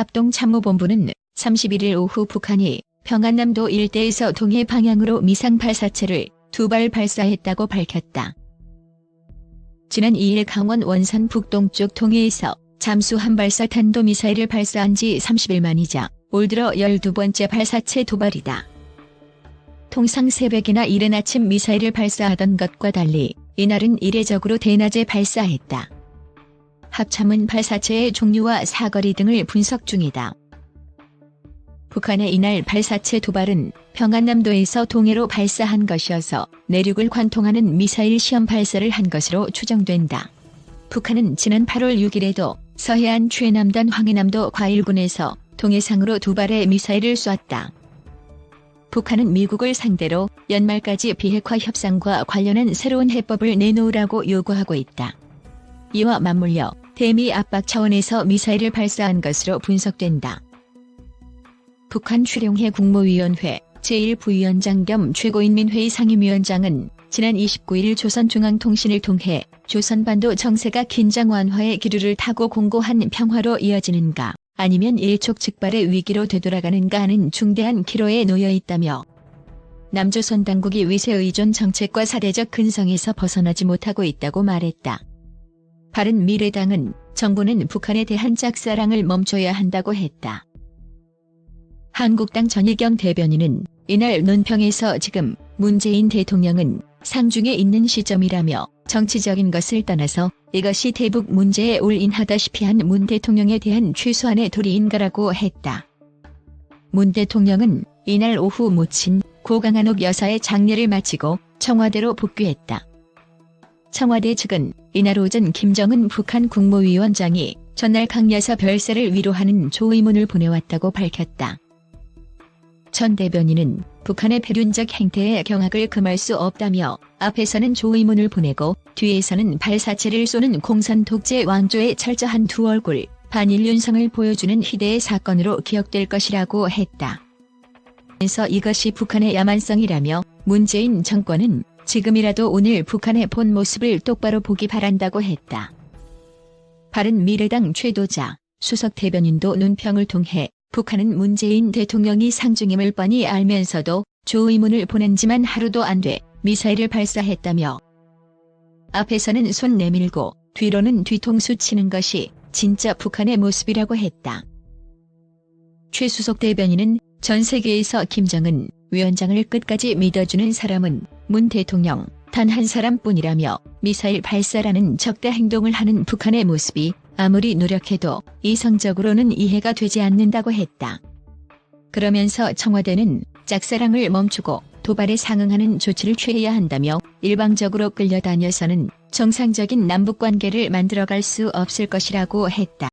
합동참모본부는 31일 오후 북한이 평안남도 일대에서 동해 방향으로 미상 발사체를 두 발 발사했다고 밝혔다. 지난 2일 강원 원산 북동쪽 동해에서 잠수함 발사 탄도미사일을 발사한 지 30일 만이자 올 들어 12번째 발사체 도발이다. 통상 새벽이나 이른 아침 미사일을 발사하던 것과 달리 이날은 이례적으로 대낮에 발사했다. 합참은 발사체의 종류와 사거리 등을 분석 중이다. 북한의 이날 발사체 도발은 평안남도에서 동해로 발사한 것이어서 내륙을 관통하는 미사일 시험 발사를 한 것으로 추정된다. 북한은 지난 8월 6일에도 서해안 최남단 황해남도 과일군에서 동해상으로 두 발의 미사일을 쐈다. 북한은 미국을 상대로 연말까지 비핵화 협상과 관련한 새로운 해법을 내놓으라고 요구하고 있다. 이와 맞물려 대미 압박 차원에서 미사일을 발사한 것으로 분석된다. 북한 최룡해 국무위원회 제1부위원장 겸 최고인민회의 상임위원장은 지난 29일 조선중앙통신을 통해 조선반도 정세가 긴장 완화의 기류를 타고 공고한 평화로 이어지는가 아니면 일촉즉발의 위기로 되돌아가는가 하는 중대한 기로에 놓여 있다며 남조선 당국이 위세 의존 정책과 사대적 근성에서 벗어나지 못하고 있다고 말했다. 바른 미래당은 정부는 북한에 대한 짝사랑을 멈춰야 한다고 했다. 한국당 전희경 대변인은 이날 논평에서 지금 문재인 대통령은 상중에 있는 시점이라며 정치적인 것을 떠나서 이것이 대북 문제에 올인하다시피 한 문 대통령에 대한 최소한의 도리인가라고 했다. 문 대통령은 이날 오후 모친 고강한옥 여사의 장례를 마치고 청와대로 복귀했다. 청와대 측은 이날 오전 김정은 북한 국무위원장이 전날 강 여사 별세를 위로하는 조의문을 보내왔다고 밝혔다. 전 대변인은 북한의 패륜적 행태에 경악을 금할 수 없다며 앞에서는 조의문을 보내고 뒤에서는 발사체를 쏘는 공산 독재 왕조의 철저한 두 얼굴 반일 윤성을 보여주는 희대의 사건으로 기억될 것이라고 했다. 그래서 이것이 북한의 야만성이라며 문재인 정권은 지금이라도 오늘 북한의 본 모습을 똑바로 보기 바란다고 했다. 바른 미래당 최도자 수석 대변인도 논평을 통해 북한은 문재인 대통령이 상중임을 뻔히 알면서도 조의문을 보낸 지만 하루도 안 돼 미사일을 발사했다며 앞에서는 손 내밀고 뒤로는 뒤통수 치는 것이 진짜 북한의 모습이라고 했다. 최 수석 대변인은 전 세계에서 김정은 위원장을 끝까지 믿어주는 사람은 문 대통령 단 한 사람뿐이라며 미사일 발사라는 적대 행동을 하는 북한의 모습이 아무리 노력해도 이성적으로는 이해가 되지 않는다고 했다. 그러면서 청와대는 짝사랑을 멈추고 도발에 상응하는 조치를 취해야 한다며 일방적으로 끌려다녀서는 정상적인 남북 관계를 만들어갈 수 없을 것이라고 했다.